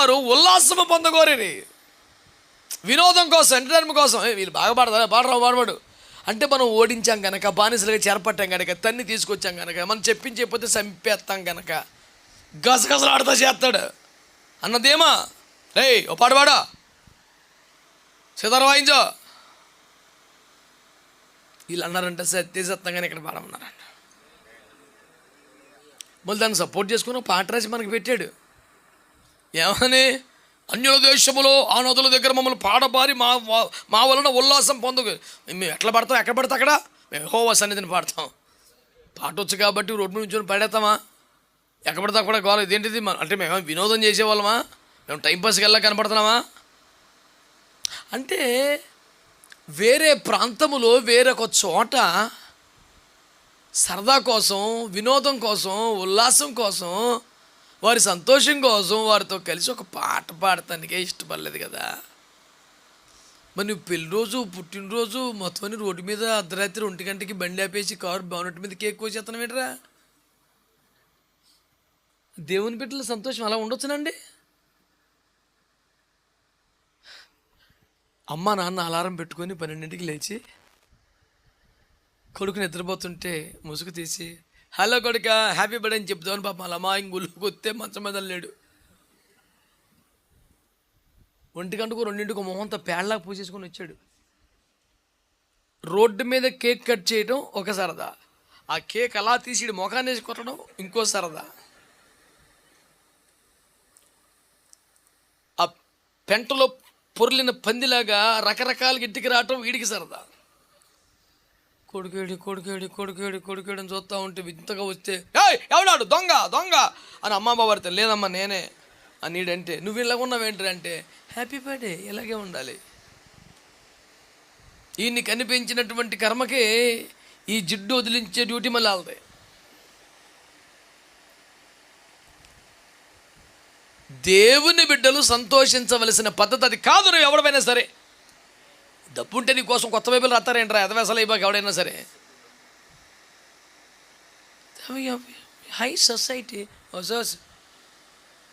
వారు ఉల్లాసము పొందగోరేది వినోదం కోసం ఎంటర్టైన్మెంట్ కోసం వీళ్ళు బాగా పాడతారు? పాడరావు పాడవాడు అంటే మనం ఓడించాం గనక బానిసలుగా చేరపట్టాం కనుక తన్ని తీసుకొచ్చాం గనక మనం చెప్పించకపోతే చంపేస్తాం గనక గసగసలాడుతా చేస్తాడు. అన్నదేమా? రే ఓ పాట సితారు వాయించో. వీళ్ళు అన్నారంటే సత్యసత్తంగానే ఇక్కడ పాడమన్నారంట. మళ్ళీ దాన్ని సపోర్ట్ చేసుకుని పాట రాసి మనకు పెట్టాడు. ఏమని? అన్యుల దేశములో ఆ నదుల దగ్గర మమ్మల్ని పాడబారి మా మా వలన ఉల్లాసం పొందు మేము ఎట్లా పడతాం? ఎక్కడ పడితే అక్కడ? మేము హోవా సన్నిధిని పాడతాం. పాట వచ్చు కాబట్టి రోడ్డు నుంచి పడేస్తామా? ఎక్కడ పడితే కూడా గోల ఇదేంటిది? మన- అంటే మేము వినోదం చేసేవాళ్ళమా? మేము టైంపాస్కి వెళ్ళా కనపడుతున్నామా? అంటే వేరే ప్రాంతములో వేరొక చోట సరదా కోసం వినోదం కోసం ఉల్లాసం కోసం వారి సంతోషం కోసం వారితో కలిసి ఒక పాట పాడటానికే ఇష్టపడలేదు కదా. మరి నువ్వు పెళ్ళి రోజు పుట్టినరోజు మొత్తం రోడ్డు మీద అర్ధరాత్రి ఒంటి గంటకి బండి ఆపేసి కారు బాగున్నట్టు మీద కేక్ కోసేస్తున్నాం ఏంట్రా? దేవుని బిడ్డల సంతోషం అలా ఉండొచ్చునండి? అమ్మ నాన్న అలారం పెట్టుకొని పన్నెండింటికి లేచి కొడుకు నిద్రపోతుంటే ముసుగు తీసి హలో కొడుక హ్యాపీ బర్త్డే అని చెప్తామని పాప అలా మా కొత్తే మంచం మీద లేడు. ఒంటి గంటకు రెండింటికి మొహంతో పేళ్ళకు పూసేసుకొని వచ్చాడు. రోడ్డు మీద కేక్ కట్ చేయడం ఒక సరదా. ఆ కేక్ అలా తీసి ముఖాన్ని మొఖాన్ని వేసి కొట్టడం ఇంకో సరదా. ఆ పెంటలో పొర్లిన పందిలాగా రకరకాల ఇంటికి రావటం వీడికి సరదా. కొడుకేడి కొడుకేడి కొడుకేడి కొడుకేడి అని చూస్తూ ఉంటే వింతగా వస్తే ఎవడాడు? దొంగ దొంగ! అని అమ్మ బాబాడితే లేదమ్మా నేనే అని నీడంటే నువ్వు ఇలాగ ఉన్నావేంటి అంటే హ్యాపీ బర్త్డే ఇలాగే ఉండాలి. ఈయన్ని కనిపించినటువంటి కర్మకి ఈ జిడ్డు వదిలించే డ్యూటీ మళ్ళీ వెళ్తాయి దేవుని బిడ్డలు సంతోషించవలసిన పద్ధతి అది కాదు నువ్వు ఎవడమైనా సరే. డబ్బు ఉంటే నీ కోసం కొత్త బైబిల్ రాస్తారేంట్రా ఎదవేసలు అయిపోయి ఎవడైనా సరే. High society.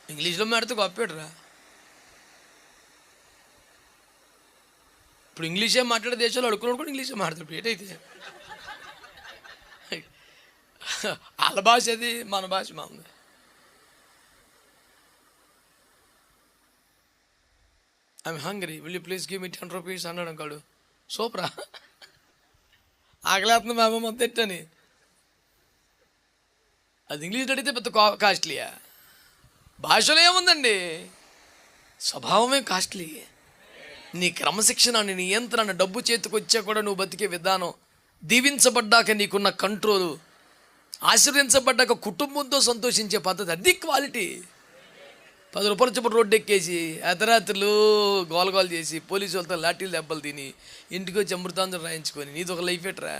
ఇంగ్లీష్లో మాడితే గొప్పరా ఇప్పుడు ఇంగ్లీషే మాట్లాడే దేశాలు అడుక్కున్నాడు కూడా ఇంగ్లీషే మాట్లాడతాడు ఏటైతే? వాళ్ళ భాష అది మన భాష మాది I'm hungry will you please give me ten rupees అన్నాడు అంకాడు. సూపరా? ఆకలేస్తుంది మా అమ్మ మొత్తం అది ఇంగ్లీష్ అడిగితే పెద్ద కా- కాస్ట్లీయా? భాషలో ఏముందండి? స్వభావమే కాస్ట్లీ. నీ క్రమశిక్షణ నీ నియంత్రణ డబ్బు చేతికి వచ్చా కూడా నువ్వు బతికే విధానం దీవించబడ్డాక నీకున్న కంట్రోలు ఆశీర్వదించబడ్డాక కుటుంబంతో సంతోషించే పద్ధతి అది క్వాలిటీ పది రూపాయలు చొప్పున రోడ్డు ఎక్కేసి అర్ధరాత్రులు గోలగోలు చేసి పోలీసు వాళ్ళతో లాఠీలు దెబ్బలు తిని ఇంటికి వచ్చి అమృతాంజలు రాయించుకొని నీది ఒక లైఫ్ ఎట్రా